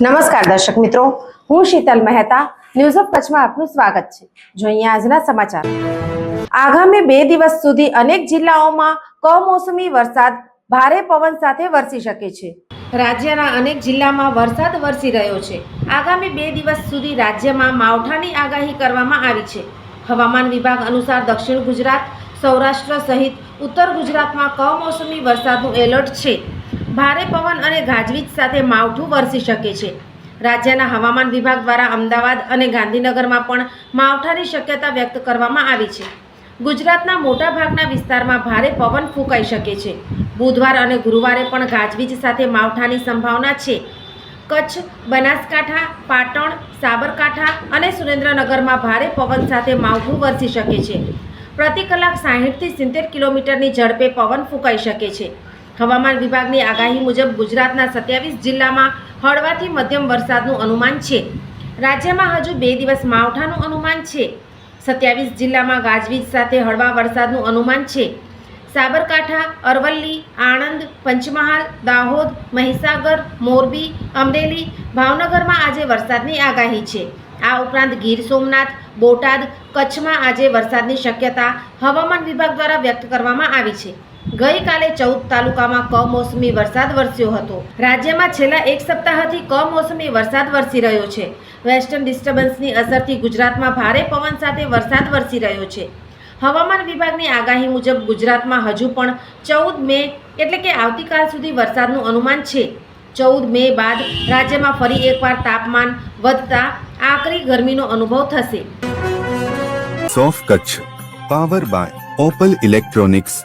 નમસ્કાર દર્શક મિત્રો, હું શીતલ મહેતા ન્યૂઝ ઓફ કચ્છમાં આપનું સ્વાગત છે. જોઈએ આજના સમાચાર. આગામી બે દિવસ સુધી અનેક જિલ્લાઓમાં કમોસમી વરસાદ ભારે પવન સાથે વરસી શકે છે. રાજ્યના અનેક જિલ્લામાં વરસાદ વરસી રહ્યો છે. આગામી બે દિવસ સુધી રાજ્યમાં માવઠાની આગાહી કરવામાં આવી છે. હવામાન વિભાગ અનુસાર દક્ષિણ ગુજરાત, સૌરાષ્ટ્ર સહિત ઉત્તર ગુજરાતમાં કમોસમી વરસાદનું એલર્ટ છે. ભારે પવન અને ગાજવીજ સાથે માવઠું વરસી શકે છે. રાજ્યના હવામાન વિભાગ દ્વારા અમદાવાદ અને ગાંધીનગરમાં પણ માવઠાની શક્યતા વ્યક્ત કરવામાં આવી છે. ગુજરાતના મોટાભાગના વિસ્તારમાં ભારે પવન ફૂંકાઈ શકે છે. બુધવાર અને ગુરુવારે પણ ગાજવીજ સાથે માવઠાની સંભાવના છે. કચ્છ, બનાસકાંઠા, પાટણ, સાબરકાંઠા અને સુરેન્દ્રનગરમાં ભારે પવન સાથે માવઠું વરસી શકે છે. પ્રતિ કલાક સાહીઠથી સિત્તેર કિલોમીટરની ઝડપે પવન ફૂંકાઈ શકે છે. હવામાન વિભાગની આગાહી મુજબ ગુજરાતના સત્યાવીસ જિલ્લામાં હળવાથી મધ્યમ વરસાદનું અનુમાન છે. રાજ્યમાં હજુ બે દિવસ માવઠાનું અનુમાન છે. સત્યાવીસ જિલ્લામાં ગાજવીજ સાથે હળવા વરસાદનું અનુમાન છે. સાબરકાંઠા, અરવલ્લી, આણંદ, પંચમહાલ, દાહોદ, મહીસાગર, મોરબી, અમરેલી, ભાવનગરમાં આજે વરસાદની આગાહી છે. આ ઉપરાંત ગીર સોમનાથ, બોટાદ, કચ્છમાં આજે વરસાદની શક્યતા હવામાન વિભાગ દ્વારા વ્યક્ત કરવામાં આવી છે. ગઈકાલે ચૌદ તાલુકામાં કમોસમી વરસાદ વરસ્યો હતો. રાજ્યમાં છેલ્લા એક સપ્તાહથી કમોસમી વરસાદ વરસી રહ્યો છે. વેસ્ટર્ન ડિસ્ટર્બન્સની અસરથી ગુજરાતમાં ભારે પવન સાથે વરસાદ વરસી રહ્યો છે. હવામાન વિભાગની આગાહી મુજબ ગુજરાતમાં હજુ પણ ચૌદ મે એટલે કે આવતીકાલ સુધી વરસાદનું અનુમાન છે. ચૌદ મે બાદ રાજ્યમાં ફરી એકવાર તાપમાન વધતા આકરી ગરમીનો અનુભવ થશે. સોફ Kutch, power by Opal electronics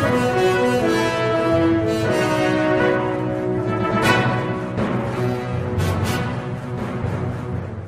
Música